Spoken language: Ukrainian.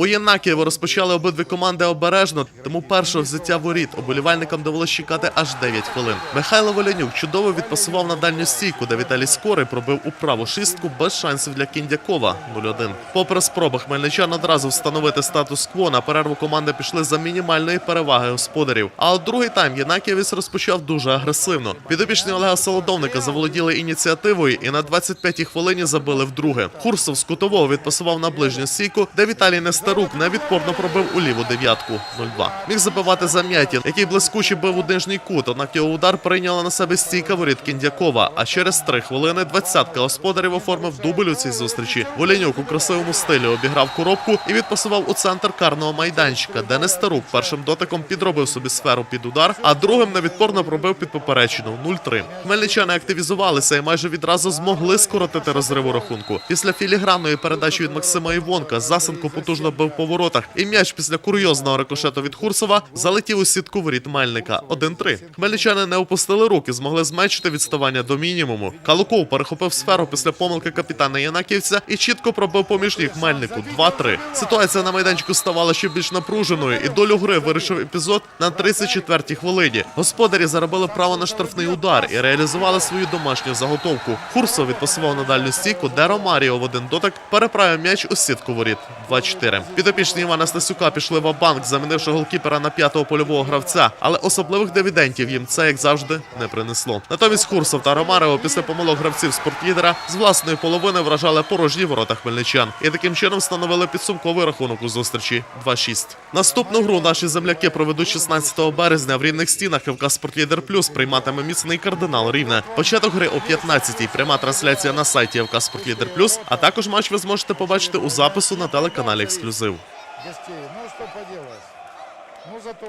У Єнакієво розпочали обидві команди обережно, тому першого взяття воріт оболівальникам довелося чекати аж 9 хвилин. Михайло Волянюк чудово відпасував на дальню стійку, де Віталій Скорий пробив у праву шістку без шансів для Кіндякова 0-1. Попри спроби хмельничан одразу встановити статус-кво, на перерву команди пішли за мінімальної переваги господарів. А от другий тайм Єнакієвець розпочав дуже агресивно. Підопічні Олега Солодовника заволоділи ініціативою і на 25-й хвилині забили вдруге. Курсов з кутового відпасував на ближню стійку, де Віталій Нестерук невідпорно пробив у ліву дев'ятку 0-2. Міг забивати Зам'ятін, який блискуче бив у нижній кут, однак його удар прийняла на себе стійка воріт Кіндякова. А через три хвилини двадцятка господарів оформив дубль у цій зустрічі. Волянюк у красивому стилі обіграв коробку і відпасував у центр карного майданчика, де Нестерук першим дотиком підробив собі сферу під удар, а другим невідпорно пробив під поперечину 0-3. Хмельничани активізувалися і майже відразу змогли скоротити розрив у рахунку. Після філігранної передачі від Максима Івонка Засенко потужно бив по воротах, і м'яч після курйозного рикошету від Хурсова залетів у сітку воріт Мельника 1-3. Хмельничани не опустили руки, змогли зменшити відставання до мінімуму. Калуков перехопив сферу після помилки капітана Янаківця і чітко пробив поміж ніг Мельнику 2-3. Ситуація на майданчику ставала ще більш напруженою, і долю гри вирішив епізод на 34-й хвилині. Господарі заробили право на штрафний удар і реалізували свою домашню заготовку. Хурсов відпасував на дальню стійку, де Ромаріо в один дотик переправив м'яч у сітку воріт 2-4. Підопічні Івана Стасюка пішли в банк, замінивши голкіпера на п'ятого польового гравця, але особливих дивідендів їм це, як завжди, не принесло. Натомість Хурсов та Ромарео після помилок гравців спортлідера з власної половини вражали порожні ворота хмельничан і таким чином встановили підсумковий рахунок у зустрічі 2-6. Наступну гру наші земляки проведуть 16 березня в рівних стінах ФК Спортлідер Плюс прийматиме міцний кардинал Рівне. Початок гри о 15-й. Пряма трансляція на сайті ФК Спортлідер Плюс. А також матч ви зможете побачити у запису на телеканалі Ексклюзив. Гостей. Ну что поделать? Ну зато